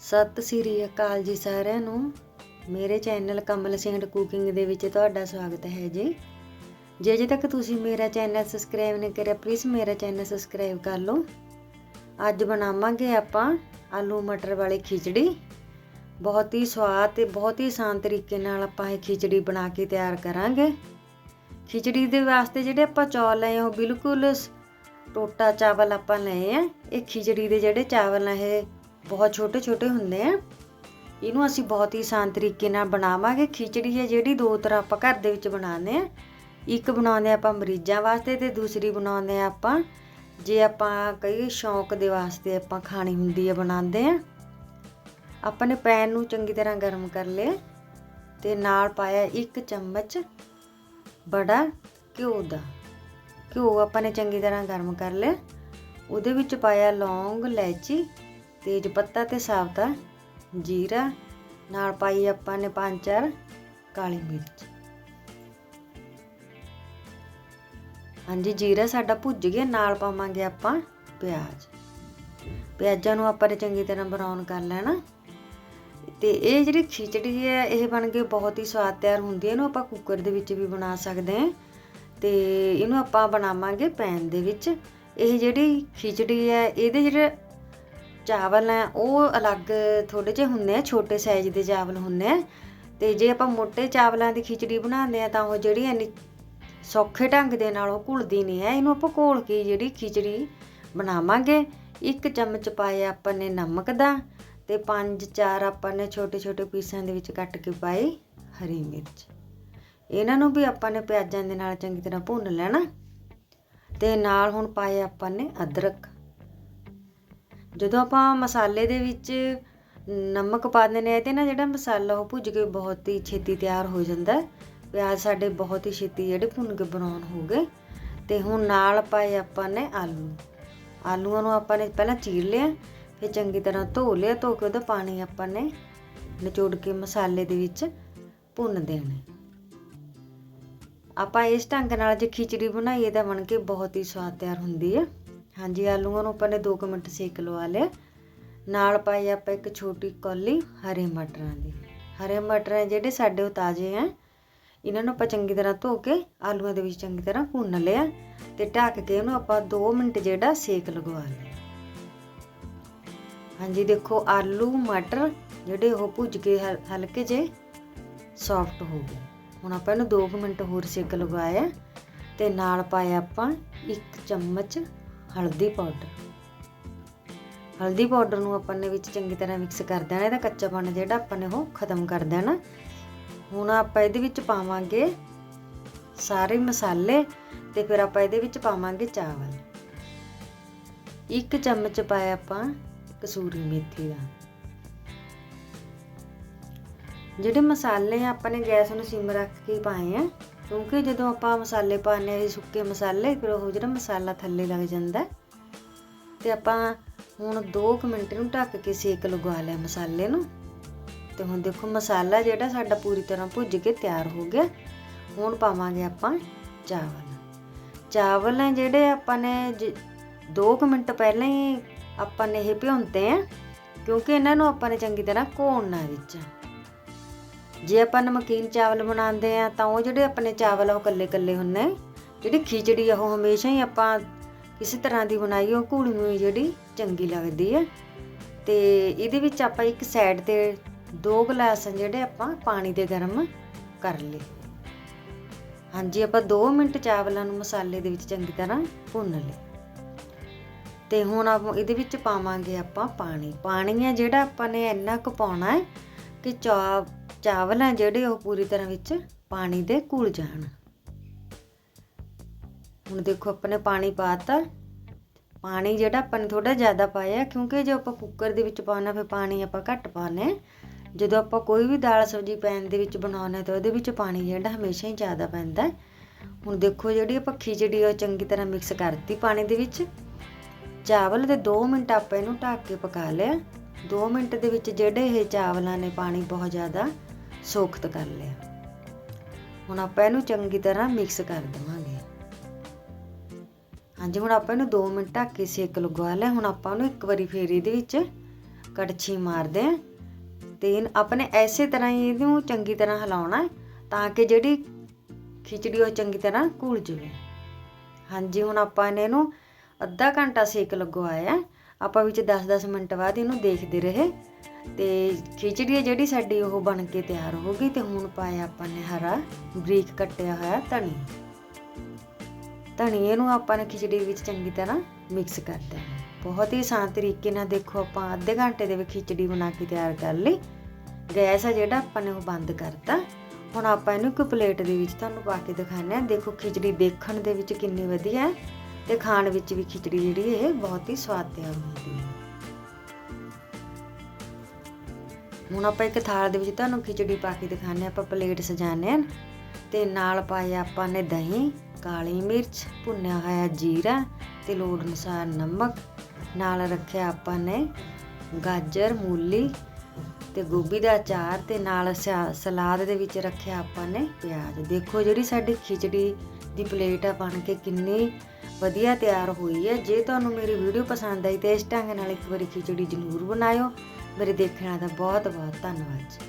ਸਤਿ ਸ੍ਰੀ ਅਕਾਲ ਜੀ ਸਾਰਿਆਂ ਨੂੰ। ਮੇਰੇ ਚੈਨਲ ਕਮਲ ਸਿੰਘ ਕੁਕਿੰਗ ਦੇ ਵਿੱਚ ਤੁਹਾਡਾ ਸਵਾਗਤ ਹੈ ਜੀ। ਜੇ ਅਜੇ ਤੱਕ ਤੁਸੀਂ ਮੇਰਾ ਚੈਨਲ ਸਬਸਕ੍ਰਾਈਬ ਨਹੀਂ ਕਰਿਆ ਪਲੀਜ਼ ਮੇਰਾ ਚੈਨਲ ਸਬਸਕ੍ਰਾਈਬ ਕਰ ਲਓ। ਅੱਜ ਬਣਾਵਾਂਗੇ ਆਪਾਂ ਆਲੂ ਮਟਰ ਵਾਲੀ ਖਿਚੜੀ। ਬਹੁਤ ਹੀ ਸਵਾਦ ਤੇ ਬਹੁਤ ਹੀ ਆਸਾਨ ਤਰੀਕੇ ਨਾਲ ਆਪਾਂ ਇਹ ਖਿਚੜੀ ਬਣਾ ਕੇ ਤਿਆਰ ਕਰਾਂਗੇ। ਖਿਚੜੀ ਦੇ ਵਾਸਤੇ ਜਿਹੜੇ ਆਪਾਂ ਚੌਲ ਲਏ ਆ, ਉਹ ਬਿਲਕੁਲ ਸ- ਟੋਟਾ ਚਾਵਲ ਆਪਾਂ ਲਏ ਆ। ਇਹ ਖਿਚੜੀ ਦੇ ਜਿਹੜੇ ਚਾਵਲ ਆ, ਇਹ ਬਹੁਤ ਛੋਟੇ ਛੋਟੇ ਹੁੰਦੇ ਆ। ਇਹਨੂੰ ਅਸੀਂ ਬਹੁਤ ਹੀ ਆਸਾਨ ਤਰੀਕੇ ਨਾਲ ਬਣਾਵਾਂਗੇ। ਖਿਚੜੀ ਹੈ ਜਿਹੜੀ ਦੋ ਤਰ੍ਹਾਂ ਆਪਾਂ ਘਰ ਦੇ ਵਿੱਚ ਬਣਾਉਂਦੇ ਆ। ਇੱਕ ਬਣਾਉਂਦੇ ਆ ਆਪਾਂ ਮਰੀਜ਼ਾਂ ਵਾਸਤੇ ਤੇ ਦੂਸਰੀ ਬਣਾਉਂਦੇ ਆ ਆਪਾਂ। ਜੇ ਆਪਾਂ ਕਈ ਸ਼ੌਂਕ ਦੇ ਵਾਸਤੇ ਆਪਾਂ ਖਾਣੀ ਹੁੰਦੀ ਹੈ ਬਣਾਉਂਦੇ ਆ। ਆਪਾਂ ਨੇ ਪੈਨ ਨੂੰ ਚੰਗੀ ਤਰ੍ਹਾਂ ਗਰਮ ਕਰ ਲਿਆ ਤੇ ਨਾਲ ਪਾਇਆ ਇੱਕ ਚਮਚ ਬੜਾ ਘਿਓ ਦਾ। ਘਿਓ ਆਪਾਂ ਨੇ ਚੰਗੀ ਤਰ੍ਹਾਂ ਗਰਮ ਕਰ ਲਿਆ। ਉਹਦੇ ਵਿੱਚ ਪਾਇਆ ਲੌਂਗ, ਇਲਾਇਚੀ ਤੇਜ ਪੱਤਾ ਤੇ ਸਾਬਤਾ ਜੀਰਾ, ਨਾਲ ਪਾਈ ਆਪਾਂ ਨੇ ਪੰਜ ਚਾਰ ਕਾਲੀ ਮਿਰਚ। ਹਾਂਜੀ, ਜੀਰਾ ਸਾਡਾ ਭੁੱਜ ਗਿਆ, ਨਾਲ ਪਾਵਾਂਗੇ ਆਪਾਂ ਪਿਆਜ਼। ਪਿਆਜ਼ਾਂ ਨੂੰ ਆਪਾਂ ਨੇ ਚੰਗੀ ਤਰ੍ਹਾਂ ਬਰਾਊਨ ਕਰ ਲੈਣਾ। ਤੇ ਇਹ ਜਿਹੜੀ ਖਿਚੜੀ ਹੈ, ਇਹ ਬਣ ਕੇ ਬਹੁਤ ਹੀ ਸਵਾਦ ਤਿਆਰ ਹੁੰਦੀ ਹੈ, ਇਹਨੂੰ ਆਪਾਂ ਕੁੱਕਰ ਦੇ ਵਿੱਚ ਵੀ ਬਣਾ ਸਕਦੇ ਹਾਂ। ਤੇ ਇਹਨੂੰ ਆਪਾਂ ਬਣਾਵਾਂਗੇ ਪੈਨ ਦੇ ਵਿੱਚ। ਇਹ ਜਿਹੜੀ ਖਿਚੜੀ ਹੈ, ਇਹਦੇ ਜਿਹੜੇ ਚਾਵਲ ਹੈ ਉਹ ਅਲੱਗ ਥੋੜੇ ਜਿਹੇ ਹੁੰਦੇ ਆ, ਛੋਟੇ ਸਾਈਜ਼ ਦੇ ਚਾਵਲ ਹੁੰਦੇ ਆ। ਤੇ ਜੇ ਆਪਾਂ ਮੋਟੇ ਚਾਵਲਾਂ ਦੀ ਖਿਚੜੀ ਬਣਾਉਂਦੇ ਆ, ਤਾਂ ਉਹ ਜਿਹੜੀ ਇੰਨੀ ਸੌਖੇ ਢੰਗ ਦੇ ਨਾਲ ਉਹ ਘੁਲਦੀ ਨਹੀਂ ਹੈ ਇਹਨੂੰ ਆਪਾਂ ਘੋਲ ਕੇ ਜਿਹੜੀ ਖਿਚੜੀ ਬਣਾਵਾਂਗੇ, ਇੱਕ ਚਮਚ ਪਾਇਆ ਆਪਾਂ ਨੇ ਨਮਕ ਦਾ ਤੇ ਪੰਜ ਚਾਰ ਆਪਾਂ ਨੇ ਛੋਟੇ ਛੋਟੇ ਪੀਸਾਂ ਦੇ ਵਿੱਚ ਕੱਟ ਕੇ ਪਾਈ ਹਰੀ ਮਿਰਚ। ਇਹਨਾਂ ਨੂੰ ਵੀ ਆਪਾਂ ਨੇ ਪਿਆਜ਼ਾਂ ਦੇ ਨਾਲ ਚੰਗੀ ਤਰ੍ਹਾਂ ਭੁੰਨ ਲੈਣਾ। ਤੇ ਨਾਲ ਹੁਣ ਪਾਏ ਆਪਾਂ ਨੇ ਅਦਰਕ। ਜਦੋਂ ਆਪਾਂ ਮਸਾਲੇ ਦੇ ਵਿੱਚ ਨਮਕ ਪਾ ਦਿੰਦੇ ਆ ਤੇ ਨਾ ਜਿਹੜਾ ਮਸਾਲਾ ਉਹ ਭੁੱਜ ਕੇ ਬਹੁਤ ਹੀ ਛੇਤੀ ਤਿਆਰ ਹੋ ਜਾਂਦਾ ਪਿਆਜ਼ ਸਾਡੇ ਬਹੁਤ ਹੀ ਛੇਤੀ ਜਿਹੜੇ ਭੁੰਨ ਕੇ ਬਣਾਉਣ ਹੋ ਗਏ। ਤੇ ਹੁਣ ਨਾਲ ਪਾਏ ਆਪਾਂ ਨੇ ਆਲੂ। ਆਲੂਆਂ ਨੂੰ ਆਪਾਂ ਨੇ ਪਹਿਲਾਂ ਚੀਰ ਲਿਆ, ਫਿਰ ਚੰਗੀ ਤਰ੍ਹਾਂ ਧੋ ਲਿਆ, ਧੋ ਕੇ ਉਹਦਾ ਪਾਣੀ ਆਪਾਂ ਨੇ ਨਿਚੋੜ ਕੇ ਮਸਾਲੇ ਦੇ ਵਿੱਚ ਭੁੰਨ ਦੇਣਾ ਆਪਾਂ ਇਸ ਢੰਗ ਨਾਲ ਜੇ ਖਿਚੜੀ ਬਣਾਈਏ ਤਾਂ ਬਣ ਕੇ ਬਹੁਤ ਹੀ ਸਵਾਦ ਤਿਆਰ ਹੁੰਦੀ ਹੈ। ਹਾਂਜੀ, ਆਲੂਆਂ ਨੂੰ ਆਪਾਂ ਨੇ 2 ਮਿੰਟ ਸੇਕ ਲਵਾ ਲਿਆ ਨਾਲ ਪਾਈ ਆਪਾਂ ਇੱਕ ਛੋਟੀ ਕੌਲੀ ਹਰੇ ਮਟਰਾਂ ਦੀ। ਹਰੇ ਮਟਰ ਜਿਹੜੇ ਸਾਡੇ ਉਹ ਤਾਜ਼ੇ ਆ ਇਹਨਾਂ ਨੂੰ ਆਪਾਂ ਚੰਗੀ ਤਰ੍ਹਾਂ ਧੋ ਕੇ ਆਲੂਆਂ ਦੇ ਵਿੱਚ ਚੰਗੀ ਤਰ੍ਹਾਂ ਭੁੰਨ ਲਿਆ ਤੇ ਢੱਕ ਕੇ ਇਹਨੂੰ ਆਪਾਂ 2 ਮਿੰਟ ਜਿਹੜਾ ਸੇਕ ਲਗਵਾ ਲਿਆ ਹਾਂਜੀ, ਦੇਖੋ ਆਲੂ, ਮਟਰ ਜਿਹੜੇ ਉਹ ਭੁੱਜ ਕੇ ਹਲ- ਹਲਕੇ ਜੇ ਸੌਫਟ ਹੋ ਗਏ। ਹੁਣ ਆਪਾਂ ਇਹਨੂੰ 2 ਮਿੰਟ ਹੋਰ ਸੇਕ ਲਗਵਾਇਆ ਤੇ ਨਾਲ ਪਾਇਆ ਆਪਾਂ 1 ਚਮਚ ਹਲਦੀ ਪਾਊਡਰ। ਹਲਦੀ ਪਾਊਡਰ ਨੂੰ ਆਪਾਂ ਨੇ ਵਿੱਚ ਚੰਗੀ ਤਰ੍ਹਾਂ ਮਿਕਸ ਕਰ ਦੇਣਾ, ਇਹਦਾ ਕੱਚਾਪਣ ਜਿਹੜਾ ਆਪਾਂ ਨੇ ਉਹ ਖਤਮ ਕਰ ਦੇਣਾ। ਹੁਣ ਆਪਾਂ ਇਹਦੇ ਵਿੱਚ ਪਾਵਾਂਗੇ ਸਾਰੇ ਮਸਾਲੇ ਤੇ ਫਿਰ ਆਪਾਂ ਇਹਦੇ ਵਿੱਚ ਪਾਵਾਂਗੇ ਚਾਵਲ। ਇੱਕ ਚਮਚ ਪਾਇਆ ਆਪਾਂ ਕਸੂਰੀ ਮੇਥੀ ਦਾ। ਜਿਹੜੇ ਮਸਾਲੇ ਆ ਆਪਾਂ ਨੇ ਗੈਸ ਨੂੰ ਸਿਮ ਰੱਖ ਕੇ ਪਾਏ ਆ ਕਿਉਂਕਿ ਜਦੋਂ ਆਪਾਂ ਮਸਾਲੇ ਪਾਉਂਦੇ ਆ ਸੁੱਕੇ ਮਸਾਲੇ, ਫਿਰ ਉਹ ਜਿਹੜਾ ਮਸਾਲਾ ਥੱਲੇ ਲੱਗ ਜਾਂਦਾ ਹੈ। ਤੇ ਆਪਾਂ ਹੁਣ 2 ਮਿੰਟ ਨੂੰ ਢੱਕ ਕੇ ਸੇਕ ਲਗਵਾ ਲਿਆ ਮਸਾਲੇ ਨੂੰ। ਤੇ ਹੁਣ ਦੇਖੋ ਮਸਾਲਾ ਜਿਹੜਾ ਸਾਡਾ ਪੂਰੀ ਤਰ੍ਹਾਂ ਭੁੱਜ ਕੇ ਤਿਆਰ ਹੋ ਗਿਆ। ਹੁਣ ਪਾਵਾਂਗੇ ਆਪਾਂ ਚਾਵਲ। ਚਾਵਲ ਹੈ ਜਿਹੜੇ ਆਪਾਂ ਨੇ 2 ਮਿੰਟ ਪਹਿਲਾਂ ਹੀ ਆਪਾਂ ਨੇ ਇਹ ਭਿਉਂਦੇ ਆ, ਕਿਉਂਕਿ ਇਹਨਾਂ ਨੂੰ ਆਪਾਂ ਨੇ ਚੰਗੀ ਤਰ੍ਹਾਂ ਘੋਲਣਾ ਵਿੱਚ। ਜੇ ਆਪਾਂ ਨਮਕੀਨ ਚਾਵਲ ਬਣਾਉਂਦੇ ਆ, ਤਾਂ ਉਹ ਜਿਹੜੇ ਆਪਣੇ ਚਾਵਲ ਆ, ਉਹ ਕੱਲੇ ਕੱਲੇ ਹੁੰਨੇ ਜਿਹੜੀ ਖਿਚੜੀ ਆ, ਉਹ ਹਮੇਸ਼ਾ ਹੀ ਆਪਾਂ ਕਿਸੇ ਤਰ੍ਹਾਂ ਦੀ ਬਣਾਈ, ਉਹ ਘੂਲੀ ਹੋਈ ਜਿਹੜੀ ਚੰਗੀ ਲੱਗਦੀ ਹੈ ਤੇ ਇਹਦੇ ਵਿੱਚ ਆਪਾਂ ਇੱਕ ਸਾਈਡ ਤੇ ਦੋ ਗਲਾਸ ਜਿਹੜੇ ਆਪਾਂ ਪਾਣੀ ਦੇ ਗਰਮ ਕਰ ਲਏ। ਹਾਂਜੀ, ਆਪਾਂ 2 ਮਿੰਟ ਚਾਵਲਾਂ ਨੂੰ ਮਸਾਲੇ ਦੇ ਵਿੱਚ ਚੰਗੀ ਤਰ੍ਹਾਂ ਭੁੰਨ ਲਏ। ਤੇ ਹੁਣ ਆਪ ਇਹਦੇ ਵਿੱਚ ਪਾਵਾਂਗੇ ਆਪਾਂ ਪਾਣੀ। ਪਾਣੀ ਹੈ ਜਿਹੜਾ ਆਪਾਂ ਨੇ ਇੰਨਾ ਕੁ ਪਾਉਣਾ ਹੈ ਕਿ ਚਾ ਚਾਵਲ ਹੈ ਜਿਹੜੇ ਉਹ ਪੂਰੀ ਤਰ੍ਹਾਂ ਵਿੱਚ ਪਾਣੀ ਦੇ ਘੁਲ ਜਾਣ। ਹੁਣ ਦੇਖੋ ਆਪਾਂ ਨੇ ਪਾਣੀ ਪਾਤਾ। ਪਾਣੀ ਜਿਹੜਾ ਆਪਾਂ ਨੇ ਥੋੜਾ ਜ਼ਿਆਦਾ ਪਾਇਆ ਕਿਉਂਕਿ ਜੇ ਆਪਾਂ ਕੁੱਕਰ ਦੇ ਵਿੱਚ ਪਾਉਣਾ ਫਿਰ ਪਾਣੀ ਆਪਾਂ ਘੱਟ ਪਾਉਣਾ ਜਦੋਂ ਆਪਾਂ ਕੋਈ ਵੀ ਦਾਲ ਸਬਜ਼ੀ ਪੈਨ ਦੇ ਵਿੱਚ ਬਣਾਉਣਾ ਤਾਂ ਉਹਦੇ ਵਿੱਚ ਪਾਣੀ ਜਿਹੜਾ ਹਮੇਸ਼ਾ ਹੀ ਜ਼ਿਆਦਾ ਪੈਂਦਾ ਹੈ। ਹੁਣ ਦੇਖੋ ਜਿਹੜੀ ਆਪਾਂ ਖਿਚੜੀ ਉਹ ਚੰਗੀ ਤਰ੍ਹਾਂ ਮਿਕਸ ਕਰਤੀ ਪਾਣੀ ਦੇ ਵਿੱਚ। ਚਾਵਲ ਦੇ 2 ਮਿੰਟ ਆਪਾਂ ਇਹਨੂੰ ਢੱਕ ਕੇ ਪਕਾ ਲਿਆ। 2 ਮਿੰਟ ਦੇ ਵਿੱਚ ਜਿਹੜੇ ਇਹ ਚਾਵਲਾਂ ਨੇ ਪਾਣੀ ਬਹੁਤ ਜ਼ਿਆਦਾ ਸੋਖਤ ਕਰ ਲਿਆ। ਹੁਣ ਆਪਾਂ ਇਹਨੂੰ ਚੰਗੀ ਤਰ੍ਹਾਂ ਮਿਕਸ ਕਰ ਦੇਵਾਂਗੇ। ਹਾਂਜੀ, ਹੁਣ ਆਪਾਂ ਇਹਨੂੰ 2 ਮਿੰਟ ਢੱਕ ਕੇ ਸੇਕ ਲਗਵਾ ਲਿਆ। ਹੁਣ ਆਪਾਂ ਉਹਨੂੰ ਇੱਕ ਵਾਰੀ ਫੇਰ ਇਹਦੇ ਵਿੱਚ ਕੜਛੀ ਮਾਰਦੇ ਆ ਤੇ ਇਹਨ- ਆਪਣੇ ਐਸੇ ਤਰ੍ਹਾਂ ਹੀ ਇਹਨੂੰ ਚੰਗੀ ਤਰ੍ਹਾਂ ਹਿਲਾਉਣਾ ਤਾਂ ਕਿ ਜਿਹੜੀ ਖਿਚੜੀ ਉਹ ਚੰਗੀ ਤਰ੍ਹਾਂ ਘੁਲ ਜਾਵੇ। ਹਾਂਜੀ, ਹੁਣ ਆਪਾਂ ਨੇ ਇਹਨੂੰ ਅੱਧਾ ਘੰਟਾ ਸੇਕ ਲਗਵਾਇਆ। ਆਪਾਂ ਵਿੱਚ 10-10 ਮਿੰਟ ਬਾਅਦ ਇਹਨੂੰ ਦੇਖਦੇ ਰਹੇ। ਤੇ ਖਿਚੜੀ ਹੈ ਜਿਹੜੀ ਸਾਡੀ ਉਹ ਬਣ ਕੇ ਤਿਆਰ ਹੋ ਗਈ ਤੇ ਹੁਣ ਪਾਇਆ ਆਪਾਂ ਨੇ ਹਰਾ ਬਰੀਕ ਕੱਟਿਆ ਹੋਇਆ ਧਨੀ ਧਨੀਏ ਨੂੰ ਆਪਾਂ ਨੇ ਖਿਚੜੀ ਵਿੱਚ ਚੰਗੀ ਤਰ੍ਹਾਂ ਮਿਕਸ ਕਰ ਦੇਣਾ। ਬਹੁਤ ਹੀ ਆਸਾਨ ਤਰੀਕੇ ਨਾਲ ਦੇਖੋ ਆਪਾਂ ਅੱਧੇ ਘੰਟੇ ਦੇ ਵਿੱਚ ਖਿਚੜੀ ਬਣਾ ਕੇ ਤਿਆਰ ਕਰ ਲਈ। ਗੈਸ ਆ ਜਿਹੜਾ ਆਪਾਂ ਨੇ ਉਹ ਬੰਦ ਕਰਤਾ। ਹੁਣ ਆਪਾਂ ਇਹਨੂੰ ਇੱਕ ਪਲੇਟ ਦੇ ਵਿੱਚ ਤੁਹਾਨੂੰ ਪਾ ਕੇ ਦਿਖਾਉਂਦੇ ਆ ਦੇਖੋ ਖਿਚੜੀ ਦੇਖਣ ਦੇ ਵਿੱਚ ਕਿੰਨੀ ਵਧੀਆ ਹੈ ਤੇ ਖਾਣ ਵਿੱਚ ਵੀ ਖਿਚੜੀ ਜਿਹੜੀ ਇਹ ਬਹੁਤ ਹੀ ਸਵਾਦਿਆ ਤਿਆਰ ਹੁੰਦੀ ਹੈ। ਹੁਣ ਆਪਾਂ ਇੱਕ ਥਾਲ ਦੇ ਵਿੱਚ ਤੁਹਾਨੂੰ ਖਿਚੜੀ ਪਾ ਕੇ ਦਿਖਾਉਂਦੇ ਹਾਂ, ਆਪਾਂ ਪਲੇਟ ਸਜਾਣੇ ਆ ਤੇ ਨਾਲ ਪਾਇਆ ਆਪਾਂ ਨੇ ਦਹੀਂ, ਕਾਲੀ ਮਿਰਚ, ਭੁੰਨਿਆ ਹੋਇਆ ਜੀਰਾ ਤੇ ਲੋੜ ਅਨੁਸਾਰ ਨਮਕ। ਨਾਲ ਰੱਖਿਆ ਆਪਾਂ ਨੇ ਗਾਜਰ, ਮੂਲੀ ਤੇ ਗੋਭੀ ਦਾ ਅਚਾਰ ਤੇ ਨਾਲ ਸਿਆ- ਸਲਾਦ ਦੇ ਵਿੱਚ ਰੱਖਿਆ ਆਪਾਂ ਨੇ ਪਿਆਜ਼। ਦੇਖੋ ਜਿਹੜੀ ਸਾਡੀ ਖਿਚੜੀ ਦੀ ਪਲੇਟ ਆ, ਬਣ ਕੇ ਕਿੰਨੀ ਵਧੀਆ ਤਿਆਰ ਹੋਈ ਹੈ। ਜੇ ਤੁਹਾਨੂੰ ਮੇਰੀ ਵੀਡੀਓ ਪਸੰਦ ਆਈ ਤੇ ਇਸ ਢੰਗ ਨਾਲ ਇੱਕ ਵਾਰੀ ਖਿਚੜੀ ਜ਼ਰੂਰ ਬਣਾਇਓ। ਮੇਰੇ ਦੇਖਣ ਦਾ ਬਹੁਤ ਬਹੁਤ ਧੰਨਵਾਦ ਜੀ।